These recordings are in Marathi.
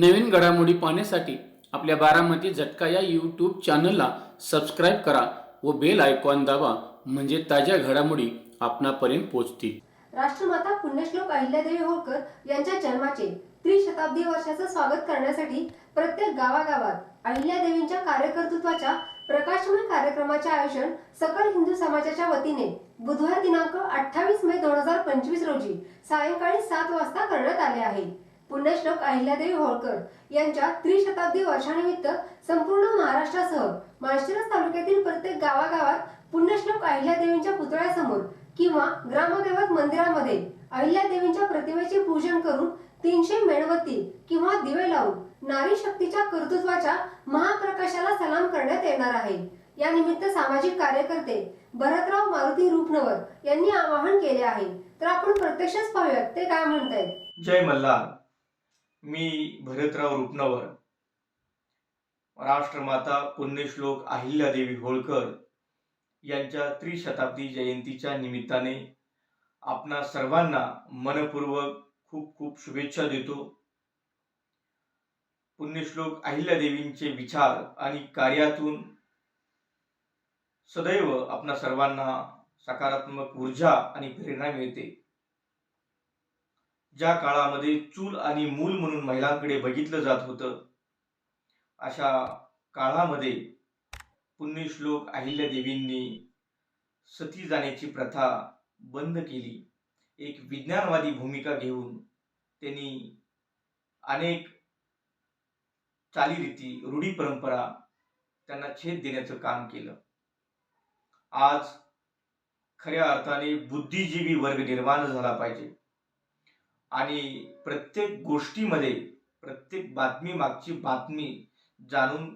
नवीन घडामोडी पाहण्यासाठी आपल्या बारामती झटका या यूट्यूब चॅनलला सबस्क्राईब करा व बेल आयकॉन दाबा म्हणजे ताज्या घडामोडी आपणापर्यंत पोहोचतील. राष्ट्रमाता पुण्यश्लोक अहिल्यादेवी होळकर यांच्या जन्माचे त्रिशताब्दी वर्षाचं स्वागत करण्यासाठी प्रत्येक गावागावात अहिल्यादेवींच्या कार्यकर्तृत्वाच्या प्रकाशमय कार्यक्रमाचे आयोजन सकल हिंदू समाजाच्या वतीने बुधवार दिनांक अठ्ठावीस मे दोन हजार पंचवीस रोजी सायंकाळी सात वाजता करण्यात आले आहे. पुण्यश्लोक अहिल्यादेवी होळकर यांच्या त्रिशताब्दी वर्षानिमित्त संपूर्ण महाराष्ट्रासह माळशिरस तालुक्यातील प्रत्येक गावागावात पुण्यश्लोक अहिल्यादेवींच्या पुतळ्यासमोर किंवा ग्रामदैवत मंदिरामध्ये अहिल्यादेवींच्या प्रतिमेचे पूजन करून तीनशे मेणबत्ती किंवा दिवे लावून नारी शक्तीच्या कर्तृत्वाच्या महाप्रकाशाला सलाम करण्यात येणार आहे. या निमित्त सामाजिक कार्यकर्ते भरतराव मारुती रूपनवर यांनी आवाहन केले आहे. तर आपण प्रत्यक्षच पाहूयात ते काय म्हणतायत? जय मल्हार. मी भरतराव रुपनवर राष्ट्रमाता पुण्यश्लोक अहिल्यादेवी होळकर यांच्या त्रिशताब्दी जयंतीच्या निमित्ताने आपणा सर्वांना मनपूर्वक खूप खूप शुभेच्छा देतो. पुण्यश्लोक अहिल्यादेवींचे विचार आणि कार्यातून सदैव आपणा सर्वांना सकारात्मक ऊर्जा आणि प्रेरणा मिळते. ज्या काळामध्ये चूल आणि मूल म्हणून महिलांकडे बघितलं जात होतं अशा काळामध्ये पुण्यश्लोक अहिल्यादेवींनी सती जाण्याची प्रथा बंद केली. एक विज्ञानवादी भूमिका घेऊन त्यांनी अनेक चालीरीती रूढी परंपरा त्यांना छेद देण्याचं काम केलं. आज खऱ्या अर्थाने बुद्धिजीवी वर्ग निर्माण झाला पाहिजे. आणि प्रत्येक गोष्टीमध्ये प्रत्येक बातमी मागची बातमी जाणून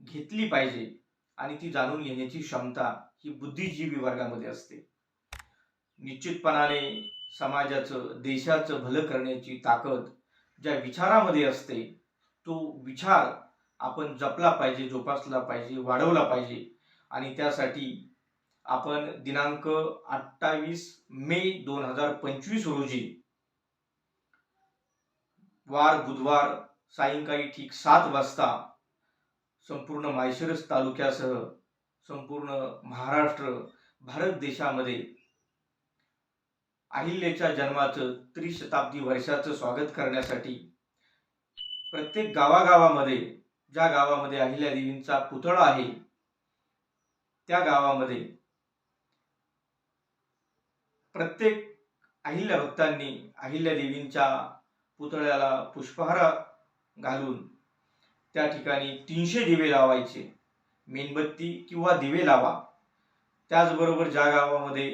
घेतली पाहिजे आणि ती जाणून घेण्याची क्षमता ही बुद्धिजीवी वर्गामध्ये असते. निश्चितपणाने समाजाचं देशाचं भलं करण्याची ताकद ज्या विचारामध्ये असते तो विचार आपण जपला पाहिजे जोपासला पाहिजे वाढवला पाहिजे आणि त्यासाठी आपण दिनांक अठ्ठावीस मे दोन हजार पंचवीस रोजी वार बुधवार सायंकाळी ठीक सात वाजता संपूर्ण माळशिरस तालुक्यासह संपूर्ण महाराष्ट्र भारत देशामध्ये अहिल्याच्या जन्माचं त्रिशताब्दी वर्षाचं स्वागत करण्यासाठी प्रत्येक गावागावामध्ये ज्या गावामध्ये अहिल्या देवींचा पुतळा आहे त्या गावामध्ये प्रत्येक अहिल्या भक्तांनी अहिल्या देवींच्या पुतळ्याला पुष्पहार घालून त्या ठिकाणी तीनशे दिवे लावायचे. मेणबत्ती किंवा दिवे लावा. त्याचबरोबर ज्या गावामध्ये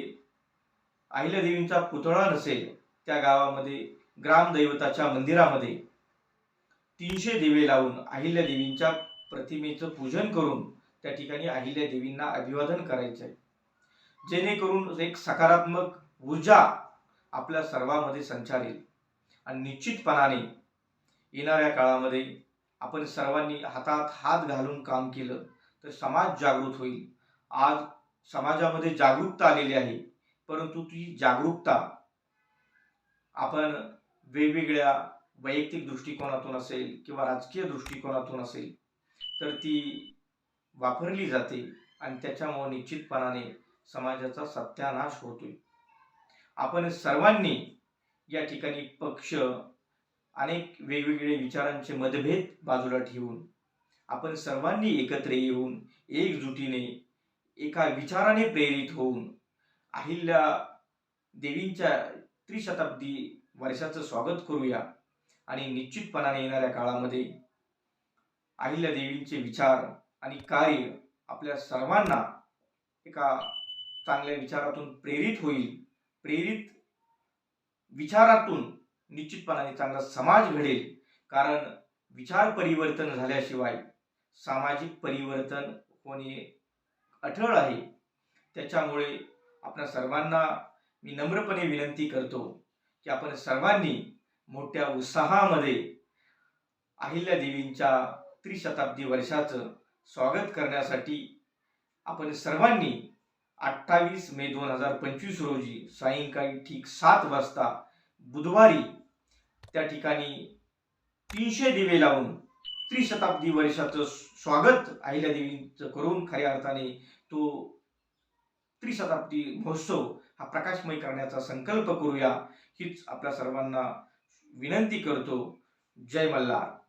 अहिल्यादेवींचा पुतळा नसेल त्या गावामध्ये ग्रामदैवताच्या मंदिरामध्ये तीनशे दिवे लावून अहिल्यादेवींच्या प्रतिमेचं पूजन करून त्या ठिकाणी अहिल्यादेवींना अभिवादन करायचं आहे जेणेकरून एक सकारात्मक ऊर्जा आपल्या सर्वांमध्ये संचारेल. आणि निश्चितपणाने येणाऱ्या काळामध्ये आपण सर्वांनी हातात हात घालून काम केलं तर समाज जागृत होईल. आज समाजामध्ये जागरूकता आलेली आहे परंतु ती जागरूकता आपण वेगवेगळ्या वैयक्तिक दृष्टिकोनातून असेल किंवा राजकीय दृष्टिकोनातून असेल तर ती वापरली जाते आणि त्याच्यामुळे निश्चितपणाने समाजाचा सत्यानाश होतोय. आपण सर्वांनी या ठिकाणी पक्ष अनेक वेगवेगळे विचारांचे मतभेद बाजूला ठेवून आपण सर्वांनी एकत्र येऊन एकजुटीने एका विचाराने प्रेरित होऊन अहिल्या देवींच्या त्रिशताब्दी वर्षाचं स्वागत करूया. आणि निश्चितपणाने येणाऱ्या काळामध्ये अहिल्या देवींचे विचार आणि कार्य आपल्या सर्वांना एका चांगल्या विचारातून प्रेरित होईल प्रेरित विचारातून निश्चितपणाने चांगला समाज घडेल. कारण विचार परिवर्तन झाल्याशिवाय सामाजिक परिवर्तन होणे अठळ आहे. त्याच्यामुळे आपल्या सर्वांना मी नम्रपणे विनंती करतो की आपण सर्वांनी मोठ्या उत्साहामध्ये अहिल्या देवींच्या त्रिशताब्दी वर्षाचं स्वागत करण्यासाठी आपण सर्वांनी अठ्ठावीस मे दोन हजार पंचवीस रोजी सायंकाळी ठीक सात वाजता बुधवारी त्या ठिकाणी तीनशे दिवे लावून त्रिशताब्दी वर्षाचं स्वागत अहिल्यादेवींचं करून खऱ्या अर्थाने तो त्रिशताब्दी महोत्सव हा प्रकाशमय करण्याचा संकल्प करूया हीच आपल्या सर्वांना विनंती करतो. जय मल्हार.